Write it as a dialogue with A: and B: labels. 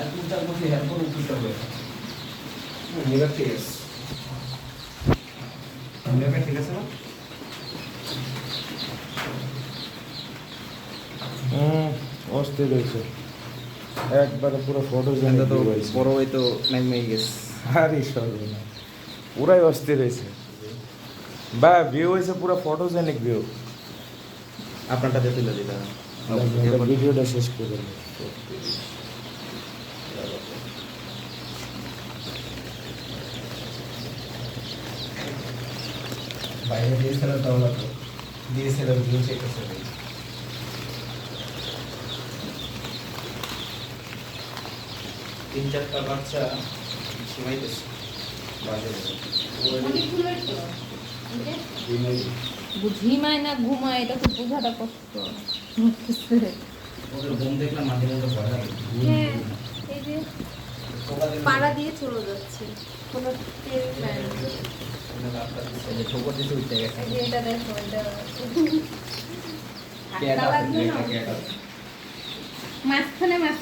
A: এত উচ্চার করছি এরপর উত্তরটা হয়ে
B: এবার ঠিক আছে এবার ঠিক আছে না?
C: হুম অস্থির হয়েছে। একবারে পুরো ফটো
B: তো বড় ভাই তো নাইমে গেছে।
C: আরে পুরাই অস্থির হয়েছে। বা ভিউ হয়েছে পুরো ফটোজেনিক ভিউ
B: আপনারটাতে তুলে দিতে
C: ভিডিওটা শেষ করে।
B: বাইরে দিয়েছিল তো। আমরা তো দিয়েছিল ভিউ চেক করতে তিন চারটা বাচ্চা সীমাইতেছে
D: ঝিমায় না ঘুমায় এটা তো বোঝাটা কষ্ট। হ্যাঁ এই যে পাড়া দিয়ে চলে যাচ্ছে। মাঝখানে মাঝখানে